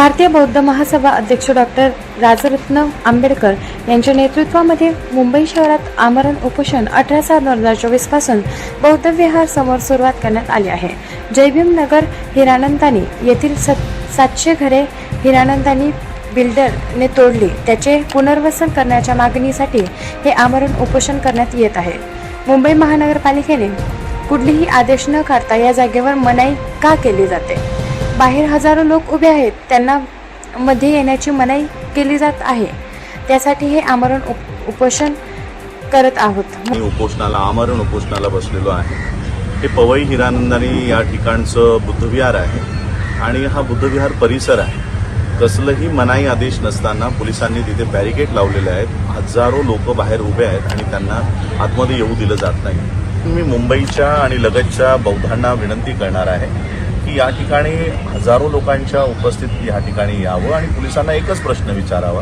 भारतीय बौद्ध महासभा अध्यक्ष डॉक्टर राजरत्न आंबेडकर यांच्या नेतृत्वामध्ये मुंबई शहरात आमरण उपोषण अठरा सहा दोन हजार चोवीसपासून बौद्ध विहार समोर सुरुवात करण्यात आली आहे. जयभीम नगर हिरानंदानी येथील सातशे घरे हिरानंदानी बिल्डरने तोडली. त्याचे पुनर्वसन करण्याच्या मागणीसाठी हे आमरण उपोषण करण्यात येत आहे. मुंबई महानगरपालिकेने कुठलीही आदेश न काढता या जागेवर मनाई का केली जाते? बाहेर हजारो लोक उभे आहेत. त्यांना मध्ये येण्याची मनाई केली जात आहे. त्यासाठी हे आमरण उप उपोषण करत आहोत. मी उपोषणाला आमरण उपोषणाला बसलेलो आहे. हे पवई हिरानंदानी या ठिकाणचं बुद्धविहार आहे आणि हा बुद्धविहार परिसर आहे. कसलंही मनाई आदेश नसताना पोलिसांनी तिथे बॅरिकेड लावलेले आहेत. हजारो लोक बाहेर उभे आहेत आणि त्यांना आतमध्ये येऊ दिलं जात नाही. मी मुंबईच्या आणि लगतच्या बौद्धांना विनंती करणार आहे की या ठिकाणी हजारो लोकांच्या उपस्थितीत या ठिकाणी यावं आणि पोलिसांना एकच प्रश्न विचारावा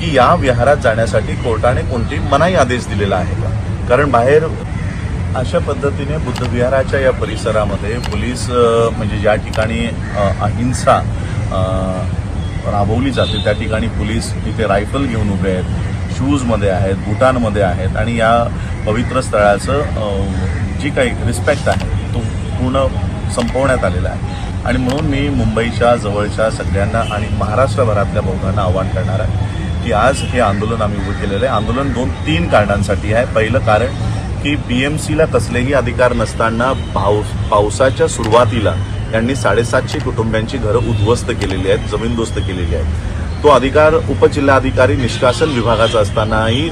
की या विहारात जाण्यासाठी कोर्टाने कोणती मनाई आदेश दिलेला आहे का? कारण बाहेर अशा पद्धतीने बुद्धविहाराच्या या परिसरामध्ये पोलीस म्हणजे ज्या ठिकाणी अहिंसा राबवली जाते त्या ठिकाणी पोलीस इथे रायफल घेऊन उभे आहेत शूजमध्ये आहेत बुटांमध्ये आहेत आणि या पवित्र स्थळाचं जी काही रिस्पेक्ट आहे तो पूर्ण संपवण्यात आलेला आहे. आणि म्हणून मी मुंबईच्या जवळच्या सगळ्यांना आणि महाराष्ट्रभरातल्या बहुतांना आव्हान करणार आहे की आज हे आंदोलन आम्ही उभं केलेलं आहे. आंदोलन दोन तीन कारणांसाठी आहे. पहिलं कारण की पी एम सीला कसलेही अधिकार नसताना पाऊस पावसाच्या सुरुवातीला यांनी साडेसातशे कुटुंबियांची घरं उद्ध्वस्त केलेली आहेत जमीनदोस्त केलेली आहेत. तो अधिकार उपजिल्हाधिकारी निष्कासन विभागाचा असतानाही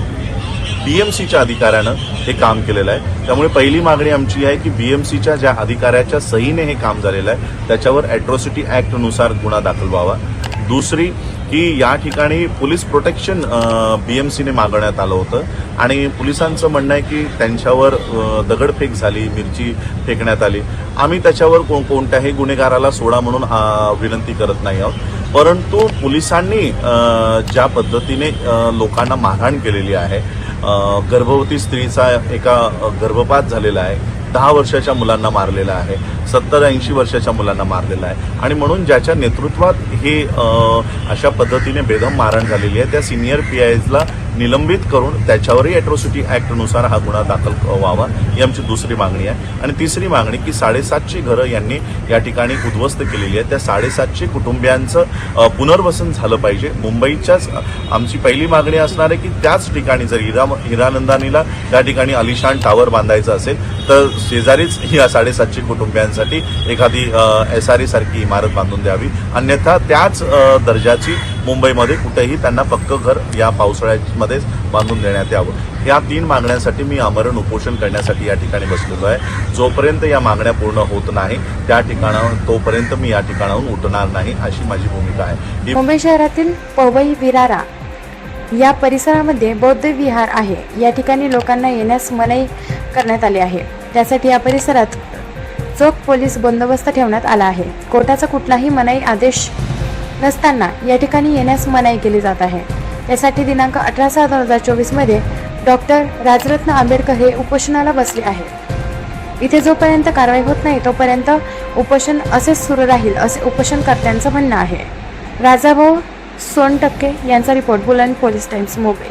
बीएमसीच्या अधिकाऱ्यानं हे काम केलेलं आहे. त्यामुळे पहिली मागणी आमची आहे की बीएमसीच्या ज्या अधिकाऱ्याच्या सहीने हे काम झालेलं आहे त्याच्यावर अॅट्रॉसिटी ॲक्टनुसार गुन्हा दाखल व्हावा. दुसरी की या ठिकाणी पोलीस प्रोटेक्शन बीएमसीने मागवण्यात आलं होतं आणि पोलिसांचं म्हणणं आहे की त्यांच्यावर दगडफेक झाली मिरची फेकण्यात आली. आम्ही त्याच्यावर को कोणत्याही गुन्हेगाराला सोडा म्हणून विनंती करत नाही आहोत. परंतु पोलिसांनी ज्या पद्धतीने लोकांना मारहाण केलेली आहे गर्भवती स्त्रीचा एका गर्भपात झालेला आहे दहा वर्षाच्या मुलांना मारलेला आहे सत्तर ऐंशी वर्षाच्या मुलांना मारलेला आहे. आणि म्हणून ज्याच्या नेतृत्वात हे अशा पद्धतीने बेदम मारण झालेली आहे त्या सिनियर पी आयजला निलंबित करून त्याच्यावरही अॅट्रॉसिटी ॲक्टनुसार हा गुन्हा दाखल व्हावा ही आमची दुसरी मागणी आहे. आणि तिसरी मागणी की साडेसातशे घरं यांनी या ठिकाणी उद्ध्वस्त केलेली आहे. त्या साडेसातशे कुटुंबियांचं पुनर्वसन झालं पाहिजे. मुंबईच्याच आमची पहिली मागणी असणार आहे की त्याच ठिकाणी जर हिरा हिरानंदानीला त्या ठिकाणी अलिशान टावर बांधायचं असेल तर शेजारीच या साडेसातशे कुटुंबियांसाठी एखादी एस आर सारखी इमारत बांधून द्यावी. अन्यथा त्याच दर्जाची मुंबईमध्ये कुठेही त्यांना पक्क घर या पावसाळ्यामध्येच बांधून देण्यात यावं. या तीन मागण्यांसाठी मी आमरण उपोषण करण्यासाठी या ठिकाणी बसलेलो आहे. जोपर्यंत या मागण्या पूर्ण होत नाही त्या ठिकाणावर तोपर्यंत मी या ठिकाणाहून उठणार नाही अशी माझी भूमिका आहे. मुंबई शहरातील पवई विरारा या परिसरामध्ये बौद्ध विहार आहे. या ठिकाणी लोकांना येण्यास मनाई करण्यात आली आहे. त्यासाठी या परिसरात चोख पोलीस बंदोबस्त ठेवण्यात आला आहे. कोर्टाचा कुठलाही मनाई आदेश नसताना या ठिकाणी येण्यास मनाई केली जात आहे. त्यासाठी दिनांक अठरा सहा दोन हजार चोवीसमध्ये डॉक्टर राजरत्न आंबेडकर हे उपोषणाला बसले आहेत इथे जोपर्यंत कारवाई होत नाही तोपर्यंत उपोषण असेच सुरू राहील असे उपोषणकर्त्यांचं म्हणणं आहे. राजाभाऊ सोनटक्के यांचा रिपोर्ट बुलंद पोलीस टाइम्स मुंबई.